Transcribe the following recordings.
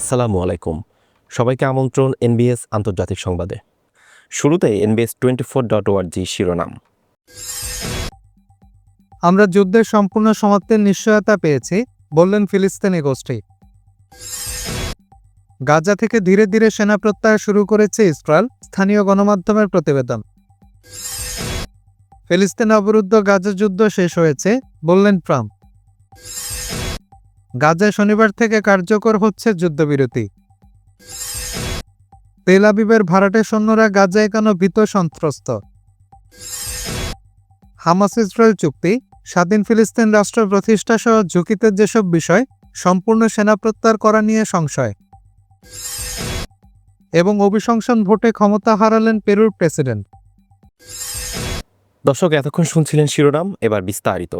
আসসালামু আলাইকুম। সবাইকে আমন্ত্রণ এনবিএস আন্তর্জাতিক সংবাদে। শুরুতে এনবিএস টোয়েন্টি ফোর ডট ওয়ার্জি শিরোনাম। আমরা যুদ্ধের সম্পূর্ণ সমাপ্তির নিশ্চয়তা পেয়েছি, বললেন ফিলিস্তিনি গোষ্ঠী। গাজা থেকে ধীরে ধীরে সেনা প্রত্যাহার শুরু করেছে ইসরায়েল, স্থানীয় গণমাধ্যমের প্রতিবেদন। ফিলিস্তিন অবরুদ্ধ গাজা যুদ্ধ শেষ হয়েছে, বললেন ট্রাম্প। গাজায় শনিবার থেকে কার্যকর হচ্ছে যুদ্ধবিরতি। তেল আবিবের ভাড়াটে সৈন্যরা গাজায় কেন ভীত সন্ত্রস্ত? হামাস ইসরায়েল চুক্তি, স্বাধীন ফিলিস্তিন রাষ্ট্র প্রতিষ্ঠা সহ ঝুঁকিতে যেসব বিষয়, সম্পূর্ণ সেনা প্রত্যাহার করা নিয়ে সংশয়। এবং অভিশংসন ভোটে ক্ষমতা হারালেন পেরুর প্রেসিডেন্ট। দর্শক, এতক্ষণ শুনছিলেন শিরোনাম, এবার বিস্তারিত।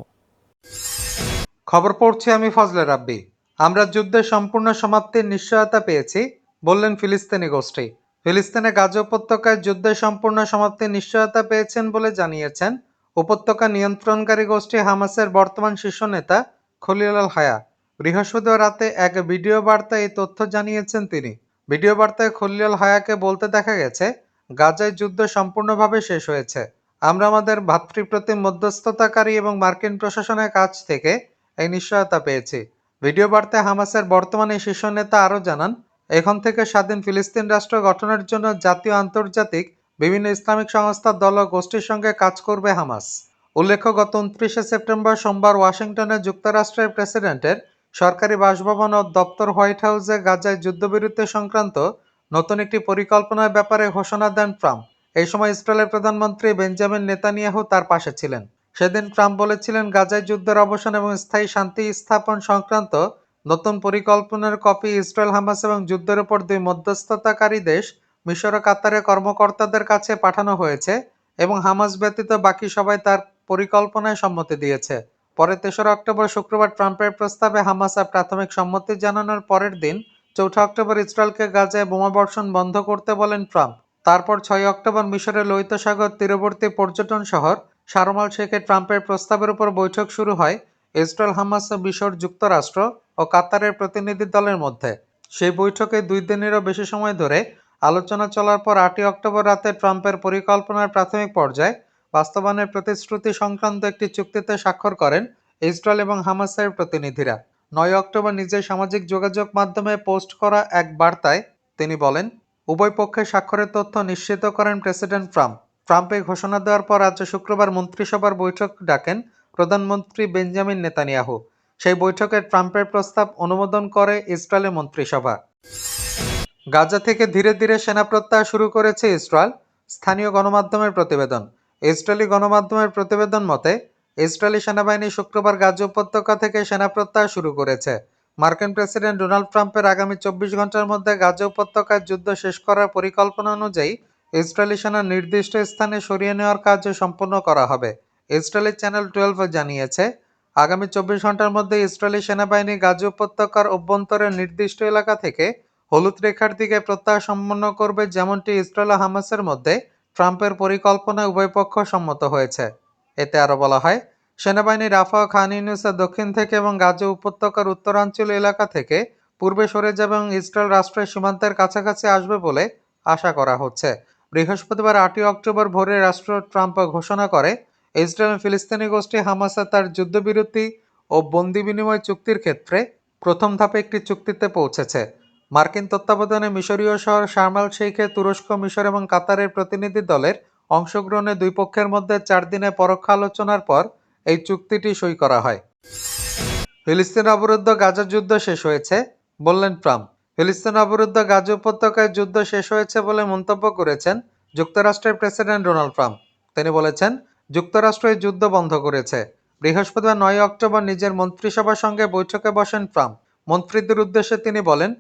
খবর পড়ছি আমি ফজলে রাব্বি। আমরা যুদ্ধের সম্পূর্ণ সমাপ্তির নিশ্চয়তা পেয়েছি, বললেন ফিলিস্তিনি গোষ্ঠী। ফিলিস্তিনে গাজা উপত্যকায় যুদ্ধের সম্পূর্ণ সমাপ্তির নিশ্চয়তা পেয়েছেন বলে জানিয়েছেন উপত্যকা নিয়ন্ত্রণকারী গোষ্ঠী হামাসের বর্তমান শীর্ষ নেতা খলিল হায়া। বৃহস্পতিবার রাতে এক ভিডিও বার্তায় এই তথ্য জানিয়েছেন তিনি। ভিডিও বার্তায় খলিল হায়াকে বলতে দেখা গেছে, গাজায় যুদ্ধ সম্পূর্ণভাবে শেষ হয়েছে। আমরা আমাদের ভাতৃপ্রতিম মধ্যস্থতাকারী এবং মার্কিন প্রশাসনের কাছ থেকে এই নিশ্চয়তা পেয়েছি। ভিডিও বার্তায় হামাসের বর্তমানে শীর্ষ নেতা আরও জানান, এখন থেকে স্বাধীন ফিলিস্তিন রাষ্ট্র গঠনের জন্য জাতীয় আন্তর্জাতিক বিভিন্ন ইসলামিক সংস্থা, দল ও গোষ্ঠীর সঙ্গে কাজ করবে হামাস। উল্লেখ্য, গত উনত্রিশে সেপ্টেম্বর সোমবার ওয়াশিংটনে যুক্তরাষ্ট্রের প্রেসিডেন্টের সরকারি বাসভবন ও দপ্তর হোয়াইট হাউসে গাজায় যুদ্ধবিরতি সংক্রান্ত নতুন একটি পরিকল্পনার ব্যাপারে ঘোষণা দেন ট্রাম্প। এই সময় ইসরায়েলের প্রধানমন্ত্রী বেঞ্জামিন নেতানিয়াহু তার পাশে ছিলেন। সেদিন ট্রাম্প বলেছিলেন গাজায় যুদ্ধের অবসান এবং স্থায়ী শান্তি স্থাপন সংক্রান্ত নতুন পরিকল্পনার কপি ইসরায়েল, হামাস এবং যুদ্ধের উপর দুই মধ্যস্থতাকারী দেশ, মিশর ও কাতারের কর্মকর্তাদের কাছে পাঠানো হয়েছে এবং হামাস ব্যতীত বাকি সবাই তার পরিকল্পনায় সম্মতি দিয়েছে। পরে তেসরা অক্টোবর শুক্রবার ট্রাম্পের প্রস্তাবে হামাস আর প্রাথমিক সম্মতি জানানোর পরের দিন চৌঠা অক্টোবর ইসরায়েলকে গাজায় বোমাবর্ষণ বন্ধ করতে বলেন ট্রাম্প। তারপর ছয় অক্টোবর মিশরের লোহিত সাগর তীরবর্তী পর্যটন শহর শারমাল শেখে ট্রাম্পের প্রস্তাবের উপর বৈঠক শুরু হয় ইসরায়েল হামাস মিশর যুক্তরাষ্ট্র ও কাতারের প্রতিনিধি দলের মধ্যে। সেই বৈঠকে দুই দিনেরও বেশি সময় ধরে আলোচনা চলার পর আটই অক্টোবর রাতে ট্রাম্পের পরিকল্পনার প্রাথমিক পর্যায়ে বাস্তবায়নের প্রতিশ্রুতি সংক্রান্ত একটি চুক্তিতে স্বাক্ষর করেন ইসরায়েল এবং হামাসের প্রতিনিধিরা। নয় অক্টোবর নিজের সামাজিক যোগাযোগ মাধ্যমে পোস্ট করা এক বার্তায় তিনি বলেন, উভয় পক্ষের স্বাক্ষরের তথ্য নিশ্চিত করেন প্রেসিডেন্ট ট্রাম্প। ট্রাম্পে ঘোষণা দেওয়ার পর আজ শুক্রবার মন্ত্রিসভার বৈঠক ডাকেন প্রধানমন্ত্রী বেঞ্জামিন নেতানিয়াহু। সেই বৈঠকে ট্রাম্পের প্রস্তাব অনুমোদন করে ইসরায়েলের মন্ত্রিসভা। গাজা থেকে ধীরে ধীরে সেনা প্রত্যাহার শুরু করেছে ইসরায়েল, স্থানীয় গণমাধ্যমের প্রতিবেদন। ইসরায়েলি গণমাধ্যমের প্রতিবেদন মতে, ইসরায়েলি সেনাবাহিনী শুক্রবার গাজা উপত্যকা থেকে সেনা প্রত্যাহার শুরু করেছে। মার্কিন প্রেসিডেন্ট ডোনাল্ড ট্রাম্পের আগামী চব্বিশ ঘণ্টার মধ্যে গাজা উপত্যকায় যুদ্ধ শেষ করার পরিকল্পনা অনুযায়ী সেনা নির্দিষ্ট স্থানে সরিয়ে নেওয়ার কাজ সম্পন্ন করা হবে। ইসরায়েলি চ্যানেল টুয়েলভ জানিয়েছে, আগামী চব্বিশ ঘণ্টার মধ্যে ইসরায়েলি সেনাবাহিনী গাজা উপত্যকার অভ্যন্তরের নির্দিষ্ট এলাকা থেকে হলুদ রেখার দিকে প্রত্যাহার সম্পন্ন করবে যেমনটি ইসরায়েল হামাসের মধ্যে ট্রাম্পের পরিকল্পনায় উভয় পক্ষ সম্মত হয়েছে। এতে আরও বলা হয়, সেনাবাহিনী রাফা খান ইউনিসের দক্ষিণ থেকে এবং গাজা উপত্যকার উত্তরাঞ্চল এলাকা থেকে পূর্বে সরে যাবে এবং ইসরায়েল রাষ্ট্রের সীমান্তের কাছাকাছি আসবে বলে আশা করা হচ্ছে। বৃহস্পতিবার আটই অক্টোবর ভোরে রাষ্ট্র ট্রাম্প ঘোষণা করে, ইসরায়েল ফিলিস্তিনি গোষ্ঠী হামাসা তার যুদ্ধবিরতি ও বন্দি বিনিময় চুক্তির ক্ষেত্রে প্রথম ধাপে একটি চুক্তিতে পৌঁছেছে। মার্কিন তত্ত্বাবধানে মিশরীয় শহর শারমাল শেখে তুরস্ক, মিশর এবং কাতারের প্রতিনিধি দলের অংশগ্রহণে দুই পক্ষের মধ্যে চার দিনের পরোক্ষ আলোচনার পর এই চুক্তিটি সই করা হয়। ফিলিস্তিন অবরুদ্ধ গাজা যুদ্ধ শেষ হয়েছে, বললেন ট্রাম্প। ফিলিস্তিন অবরুদ্ধ গাজা উপত্যকায় যুদ্ধ শেষ হয়েছে বলে মন্তব্য করেছেন যুক্তরাষ্ট্রের প্রেসিডেন্ট ডোনাল্ড ট্রাম্প। তিনি বলেছেন, যুক্তরাষ্ট্র এই যুদ্ধ বন্ধ করেছে। বৃহস্পতিবার নয় অক্টোবর নিজের মন্ত্রিসভার সঙ্গে বৈঠকে বসেন ট্রাম্প। মন্ত্রীদের উদ্দেশ্যে তিনি বলেন,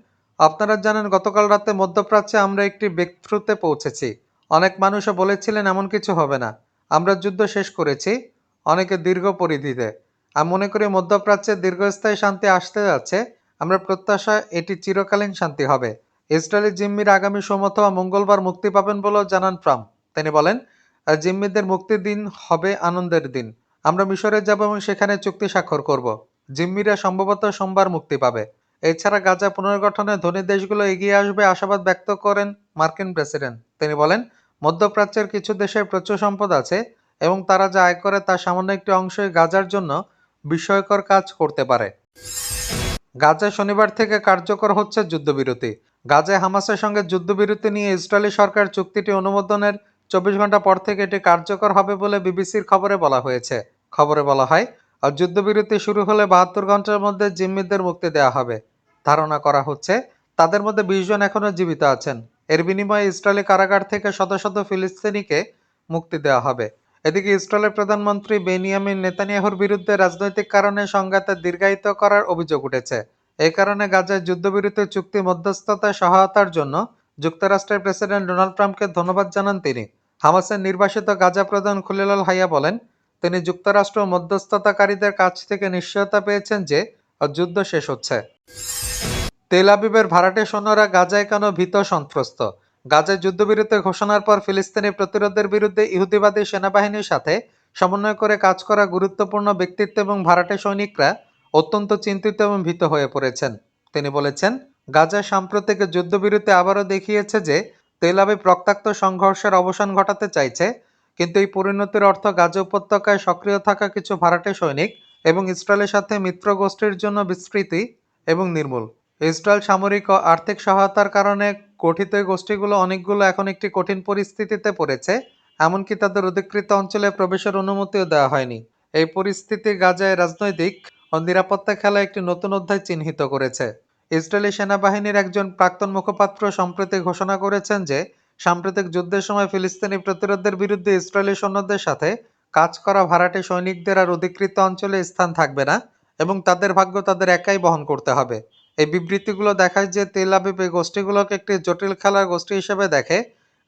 আপনারা জানেন, গতকাল রাতে মধ্যপ্রাচ্যে আমরা একটি ব্রেকথ্রুতে পৌঁছেছি। অনেক মানুষও বলেছিলেন এমন কিছু হবে না। আমরা যুদ্ধ শেষ করেছি, অনেকে দীর্ঘ পরিধিতে। আমি মনে করি মধ্যপ্রাচ্যে দীর্ঘস্থায়ী শান্তি আসতে যাচ্ছে আমরা প্রত্যাশা এটি চিরকালীন শান্তি হবে। ইসরায়েলি জিম্মির আগামী সোম অথবা মঙ্গলবার মুক্তি পাবেন বলেও জানান ট্রাম্প। তিনি বলেন, জিম্মিদের মুক্তির দিন হবে আনন্দের দিন। আমরা মিশরে যাব এবং সেখানে চুক্তি স্বাক্ষর করব। জিম্মিরা সম্ভবত সোমবার মুক্তি পাবে। এছাড়া গাজা পুনর্গঠনে ধনী দেশগুলো এগিয়ে আসবে আশাবাদ ব্যক্ত করেন মার্কিন প্রেসিডেন্ট। তিনি বলেন, মধ্যপ্রাচ্যের কিছু দেশে প্রচুর সম্পদ আছে এবং তারা যা আয় করে তার সামান্য একটি অংশই গাজার জন্য বিস্ময়কর কাজ করতে পারে। গাজায় শনিবার থেকে কার্যকর হচ্ছে যুদ্ধবিরতি। গাজায় হামাসের সঙ্গে যুদ্ধবিরতি নিয়ে ইসরায়েলি সরকার চুক্তিটি অনুমোদনের চব্বিশ ঘণ্টা পর থেকে এটি কার্যকর হবে বলে বিবিসির খবরে বলা হয়েছে। খবরে বলা হয়, আর যুদ্ধবিরতি শুরু হলে বাহাত্তর ঘণ্টার মধ্যে জিম্মিদের মুক্তি দেওয়া হবে। ধারণা করা হচ্ছে, তাদের মধ্যে বিশ জন এখনও জীবিত আছেন। এর বিনিময়ে ইসরায়েলি কারাগার থেকে শত শত ফিলিস্তিনিকে মুক্তি দেওয়া হবে। এদিকে ইসরায়েলের প্রধানমন্ত্রী বেনিয়ামিন নেতানিয়াহুর বিরুদ্ধে রাজনৈতিক কারণে সংঘাতে দীর্ঘায়িত করার অভিযোগ উঠেছে। এই কারণে গাজায় যুদ্ধবিরতি চুক্তি মধ্যস্থতায় সহায়তার জন্য যুক্তরাষ্ট্রের প্রেসিডেন্ট ডোনাল্ড ট্রাম্পকে ধন্যবাদ জানান তিনি। হামাসের নির্বাসিত গাজা প্রধান খুলিলাল হাইয়া বলেন, তিনি যুক্তরাষ্ট্র মধ্যস্থতাকারীদের কাছ থেকে নিশ্চয়তা পেয়েছেন যে যুদ্ধ শেষ হচ্ছে। তেল আবিবের ভাড়াটে সৈন্যরা গাজায় কেন ভীত সন্ত্রস্ত? গাজায় যুদ্ধবিরতি ঘোষণার পর ফিলিস্তিনি প্রতিরোধের বিরুদ্ধে ইহুদিবাদী সেনাবাহিনীর সাথে সমন্বয় করে কাজ করা গুরুত্বপূর্ণ ব্যক্তিত্ব এবং ভাড়াটে সৈনিকরা অত্যন্ত চিন্তিত এবং ভীত হয়ে পড়েছেন। তিনি বলেছেন, গাজায় সাম্প্রতিক যুদ্ধবিরতি আবারও দেখিয়েছে যে তেল আবিব রক্তাক্ত সংঘর্ষের অবসান ঘটাতে চাইছে, কিন্তু এই পরিণতির অর্থ গাজা উপত্যকায় সক্রিয় থাকা কিছু ভাড়াটে সৈনিক এবং ইসরায়েলের সাথে মিত্র গোষ্ঠীর জন্য বিস্তৃতি এবং নির্মূল। ইসরায়েল সামরিক ও আর্থিক সহায়তার কারণে গঠিত গোষ্ঠীগুলো অনেকগুলো এখন একটি কঠিন পরিস্থিতিতে পড়েছে, এমনকি তাদের অধিকৃত অঞ্চলে প্রবেশের অনুমতিও দেওয়া হয়নি। এই পরিস্থিতি গাজায় রাজনৈতিক ও নিরাপত্তা খেলা একটি নতুন অধ্যায় চিহ্নিত করেছে। ইসরায়েলি সেনাবাহিনীর একজন প্রাক্তন মুখপাত্র সম্প্রতি ঘোষণা করেছেন যে, সাম্প্রতিক যুদ্ধের সময় ফিলিস্তিনি প্রতিরোধের বিরুদ্ধে ইসরায়েলি সৈন্যদের সাথে কাজ করা ভাড়াটে সৈনিকদের আর অধিকৃত অঞ্চলে স্থান থাকবে না এবং তাদের ভাগ্য তাদের একাই বহন করতে হবে। এই বিবৃতিগুলো দেখায় যে তেল আবিব এই গোষ্ঠীগুলোকে একটি জটিল খেলার গোষ্ঠী হিসেবে দেখে,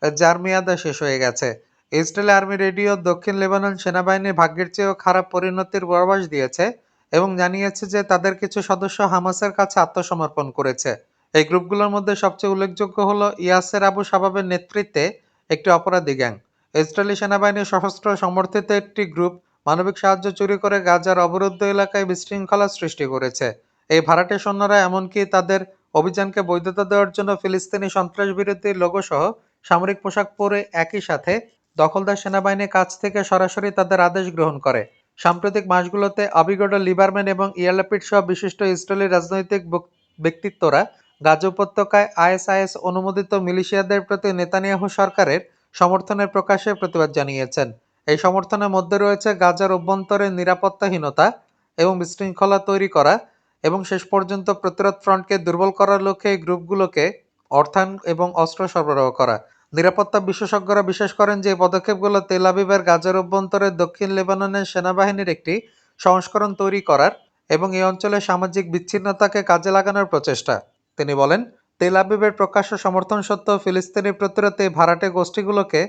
যার মেয়াদা শেষ হয়ে গেছে। ইসরায়েল আর্মি রেডিও দক্ষিণ লেবানন সেনাবাহিনীর ভাগ্যের চেয়েও খারাপ পরিণতির পূর্বাভাস দিয়েছে এবং জানিয়েছে যে তাদের কিছু সদস্য হামাসের কাছে আত্মসমর্পণ করেছে। এই গ্রুপগুলোর মধ্যে সবচেয়ে উল্লেখযোগ্য হলো ইয়াসের আবু শাবাবের নেতৃত্বে একটি অপরাধী গ্যাং। ইসরায়েলি সেনাবাহিনীর সশস্ত্র সমর্থিত একটি গ্রুপ মানবিক সাহায্য চুরি করে গাজার অবরুদ্ধ এলাকায় বিশৃঙ্খলা সৃষ্টি করেছে। এই ভাড়াটে সৈন্যরা এমনকি তাদের অভিযানকে বৈধতা দেওয়ার জন্য ফিলিস্তিনি সন্ত্রাস বিরোধী লোগো সহ সামরিক পোশাক পরে একই সাথে দখলদার সেনাবাহিনীর কাছ থেকে সরাসরি তাদের আদেশ গ্রহণ করে। সাম্প্রতিক মাসগুলোতে অবিগড লিবারম্যান এবং ইয়ালাপিড সহ বিশিষ্ট ইসরায়েলি রাজনৈতিক ব্যক্তিত্বরা গাজা উপত্যকায় আইএসআইএস অনুমোদিত মিলিশিয়াদের প্রতি নেতানিয়াহু সরকারের সমর্থনের প্রকাশে প্রতিবাদ জানিয়েছেন। এই সমর্থনের মধ্যে রয়েছে গাজার অভ্যন্তরে নিরাপত্তাহীনতা এবং বিশৃঙ্খলা তৈরি করা এবং শেষ পর্যন্ত প্রতিরোধ ফ্রন্টকে দুর্বল করার লক্ষ্যে এই গ্রুপগুলোকে অর্থায়ন এবং অস্ত্র সরবরাহ করা। নিরাপত্তা বিশেষজ্ঞরা বিশ্বাস করেন যে এই পদক্ষেপগুলো তেল আবিবের গাজার অভ্যন্তরে দক্ষিণ লেবাননের সেনাবাহিনীর একটি সংস্করণ তৈরি করার এবং এই অঞ্চলে সামাজিক বিচ্ছিন্নতাকে কাজে লাগানোর প্রচেষ্টা। তিনি বলেন, তেল আবিবের প্রকাশ্য সমর্থন সত্ত্বেও ফিলিস্তিনি প্রতিরোধে ভাড়াটে গোষ্ঠীগুলোকে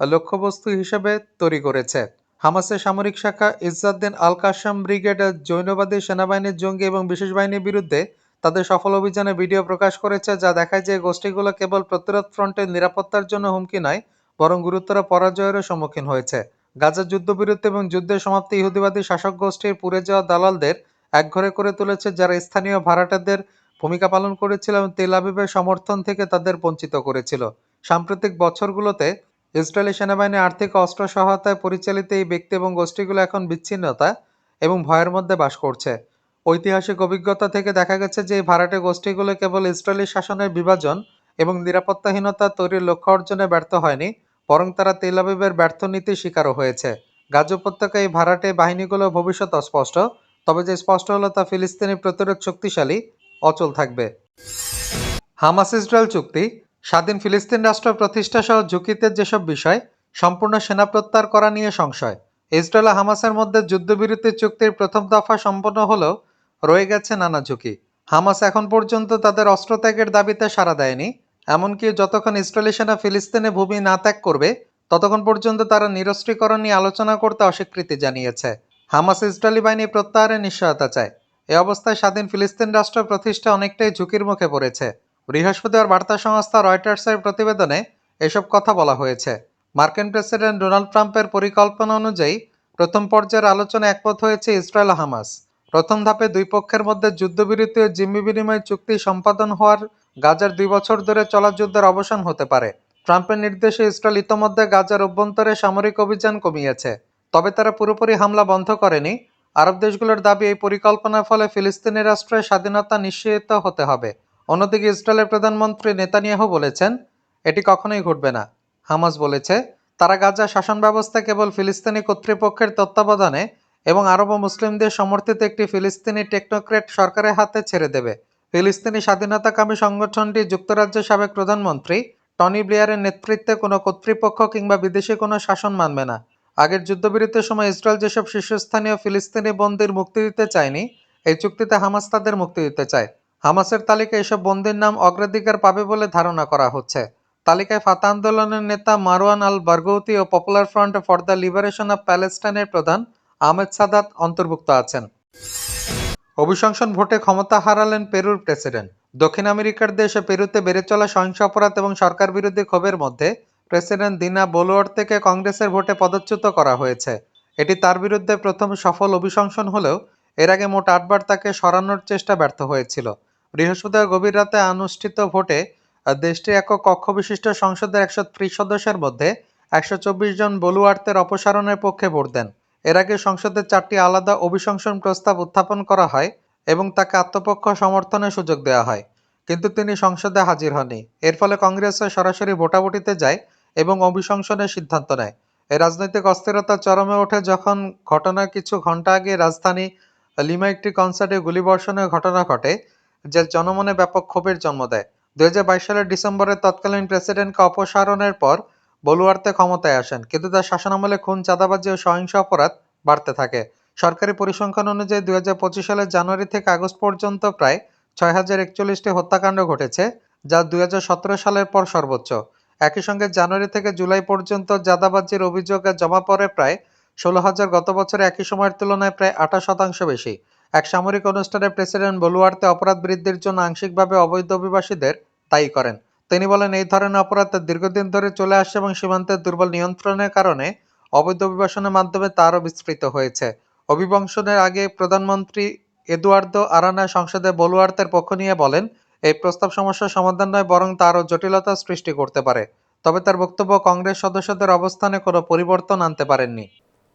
লক্ষ্যবস্তু হিসেবে তৈরি করেছে। হামাসের সামরিক শাখা ইজ্জাদ্দিন আল কাসাম ব্রিগেড জৈনবাদী সেনাবাহিনীর জঙ্গি এবং বিশেষ বাহিনীর বিরুদ্ধে তাদের সফল অভিযানে ভিডিও প্রকাশ করেছে, যা দেখায় যে গোষ্ঠীগুলো কেবল প্রতিরোধ ফ্রন্টের নিরাপত্তার জন্য হুমকি নয়, বরং গুরুতর পরাজয়েরও সম্মুখীন হয়েছে। গাজার যুদ্ধবিরতি এবং যুদ্ধের সমাপ্তি ইহুদিবাদী শাসক গোষ্ঠীর পুড়ে যাওয়া দালালদের একঘরে করে তুলেছে, যারা স্থানীয় ভাড়াটেদের ভূমিকা পালন করেছিল এবং তেল আবিবের সমর্থন থেকে তাদের বঞ্চিত করেছিল। সাম্প্রতিক বছরগুলোতে ইসরায়েলি সেনাবাহিনীর আর্থিক অস্ত্র সহায়তায় পরিচালিত এই ব্যক্তি এবং গোষ্ঠীগুলো এখন বিচ্ছিন্নতা এবং ভয়ের মধ্যে বাস করছে। ঐতিহাসিক অভিজ্ঞতা থেকে দেখা গেছে যে এই ভাড়াটে গোষ্ঠীগুলো কেবল ইসরায়েলি শাসনের বিভাজন এবং নিরাপত্তাহীনতা তৈরির লক্ষ্য অর্জনে ব্যর্থ হয়নি, বরং তারা তেল আবিবের ব্যর্থ নীতির শিকারও হয়েছে। গাজ উপত্যকায় এই ভাড়াটে বাহিনীগুলো ভবিষ্যৎ অস্পষ্ট, তবে যে স্পষ্ট হলো তা ফিলিস্তিনি প্রতিরোধ শক্তিশালী, অচল থাকবে। হামাস ইসরায়েল চুক্তি স্বাধীন ফিলিস্তিন রাষ্ট্র প্রতিষ্ঠা সহ ঝুঁকিতে যেসব বিষয়, সম্পূর্ণ সেনা প্রত্যাহার করা নিয়ে সংশয়। ইসরায়েল হামাসের মধ্যে যুদ্ধবিরতি চুক্তির প্রথম দফা সম্পন্ন হলেও রয়ে গেছে নানা ঝুঁকি। হামাস এখন পর্যন্ত তাদের অস্ত্র ত্যাগের দাবিতে সাড়া দেয়নি। এমনকি যতক্ষণ ইসরায়েলি সেনা ফিলিস্তিনে ভূমি না ত্যাগ করবে, ততক্ষণ পর্যন্ত তারা নিরস্ত্রীকরণ নিয়ে আলোচনা করতে অস্বীকৃতি জানিয়েছে। হামাস ইসরায়েলি বাহিনী প্রত্যাহারের নিশ্চয়তা চায়। এ অবস্থায় স্বাধীন ফিলিস্তিন রাষ্ট্র প্রতিষ্ঠা অনেকটাই ঝুঁকির মুখে পড়েছে। বৃহস্পতিবার বার্তা সংস্থা রয়টার্সের প্রতিবেদনে এসব কথা বলা হয়েছে। মার্কিন প্রেসিডেন্ট ডোনাল্ড ট্রাম্পের পরিকল্পনা অনুযায়ী প্রথম পর্যায়ের আলোচনা একমত হয়েছে ইসরায়েল হামাস। প্রথম ধাপে দুই পক্ষের মধ্যে যুদ্ধবিরতি ও জিম্মি বিনিময় চুক্তি সম্পাদন হওয়ার গাজার দুই বছর ধরে চলা যুদ্ধের অবসান হতে পারে। ট্রাম্পের নির্দেশে ইসরায়েল ইতোমধ্যে গাজার অভ্যন্তরে সামরিক অভিযান কমিয়েছে। তবে তারা পুরোপুরি হামলা বন্ধ করেনি। আরব দেশগুলোর দাবি, এই পরিকল্পনার ফলে ফিলিস্তিনি রাষ্ট্রের স্বাধীনতা নিশ্চিত হতে হবে। অন্যদিকে ইসরায়েলের প্রধানমন্ত্রী নেতানিয়াহু বলেছেন, এটি কখনোই ঘটবে না। হামাস বলেছে, তারা গাজা শাসন ব্যবস্থা কেবল ফিলিস্তিনি কর্তৃপক্ষের তত্ত্বাবধানে এবং আরব মুসলিমদের সমর্থিত একটি ফিলিস্তিনি টেকনোক্রেট সরকারের হাতে ছেড়ে দেবে। ফিলিস্তিনি স্বাধীনতাকামী সংগঠনটি যুক্তরাজ্যের সাবেক প্রধানমন্ত্রী টনি ব্লেয়ারের নেতৃত্বে কোনো কর্তৃপক্ষ কিংবা বিদেশি কোনো শাসন মানবে না। আগের যুদ্ধবিরতির সময় ইসরায়েল যেসব শীর্ষস্থানীয় ফিলিস্তিনি বন্দির মুক্তি দিতে চায়নি, এই চুক্তিতে হামাস তাদের মুক্তি দিতে চায়। হামাসের তালিকায় এসব বন্দির নাম অগ্রাধিকার পাবে বলে ধারণা করা হচ্ছে। তালিকায় ফাতা আন্দোলনের নেতা Marwan al Barghouti O popular front for the liberation of প্যালেস্টাইনের প্রধান আহমেদ সাদাত অন্তর্ভুক্ত আছেন। অভিশংসন ভোটে ক্ষমতা হারালেন পেরুর প্রেসিডেন্ট। দক্ষিণ আমেরিকার দেশে পেরুতে বেড়ে চলা সহিংস অপরাধ এবং সরকার বিরোধী ক্ষোভের মধ্যে প্রেসিডেন্ট দিনা বোলোয়ার থেকে কংগ্রেসের ভোটে পদচ্যুত করা হয়েছে। এটি তার বিরুদ্ধে প্রথম সফল অভিশংসন হলেও এর আগে মোট আটবার তাকে সরানোর চেষ্টা ব্যর্থ হয়েছিল। বৃহস্পতিবার গভীর রাতে অনুষ্ঠিত ভোটে দেশটির একক কক্ষ বিশিষ্ট সংসদের একশো ত্রিশ সদস্যের মধ্যে একশো চব্বিশ জন বলুয়ার্তের অপসারণের পক্ষে ভোট দেন। এর আগে সংসদের চারটি আলাদা অভিশংসন প্রস্তাব উত্থাপন করা হয় এবং তাকে আত্মপক্ষ সমর্থনের সুযোগ দেওয়া হয়, কিন্তু তিনি সংসদে হাজির হননি। এর ফলে কংগ্রেসে সরাসরি ভোটাভুটিতে যায় এবং অভিশংসনের সিদ্ধান্ত নেয়। এই রাজনৈতিক অস্থিরতা চরমে ওঠে যখন ঘটনার কিছু ঘণ্টা আগে রাজধানী লিমা একটি কনসার্টে গুলিবর্ষণের ঘটনা ঘটে। যা জনমনে ব্যাপক ক্ষোভের জন্ম দেয়। দুই হাজার বাইশ সালের ডিসেম্বরে তৎকালীন প্রেসিডেন্টকে অপসারণের পর বলুয়ার্তে ক্ষমতায় আসেন, কিন্তু তার শাসনামলে খুন, চাঁদাবাজি ও সহিংস অপরাধ বাড়তে থাকে। সরকারি পরিসংখ্যান অনুযায়ী দুই হাজার পঁচিশ সালের জানুয়ারি থেকে আগস্ট পর্যন্ত প্রায় ছয় হাজার একচল্লিশটি হত্যাকাণ্ড ঘটেছে, যা দুই হাজার সতেরো সালের পর সর্বোচ্চ। একই সঙ্গে জানুয়ারি থেকে জুলাই পর্যন্ত চাঁদাবাজির অভিযোগে জমা পড়ে প্রায় ষোলো হাজার গত বছরে একই সময়ের তুলনায় প্রায় আঠাশ শতাংশ বেশি। এক সামরিক অনুষ্ঠানে প্রেসিডেন্ট বলুয়ার্তে অপরাধ বৃদ্ধির জন্য আংশিকভাবে অবৈধ অভিবাসীদের দায়ী করেন। তিনি বলেন, এই ধরনের অপরাধ দীর্ঘদিন ধরে চলে আসছে এবং সীমান্তের দুর্বল নিয়ন্ত্রণের কারণে অবৈধ অভিবাসনের মাধ্যমে তা আরও বিস্তৃত হয়েছে। অভিবংশনের আগে প্রধানমন্ত্রী এদুয়ার্দো আরানা সংসদে বলুয়ার্তের পক্ষ নিয়ে বলেন, এই প্রস্তাব সমস্যার সমাধান নয়, বরং তা আরও জটিলতা সৃষ্টি করতে পারে। তবে তার বক্তব্য কংগ্রেস সদস্যদের অবস্থানে কোনো পরিবর্তন আনতে পারেননি।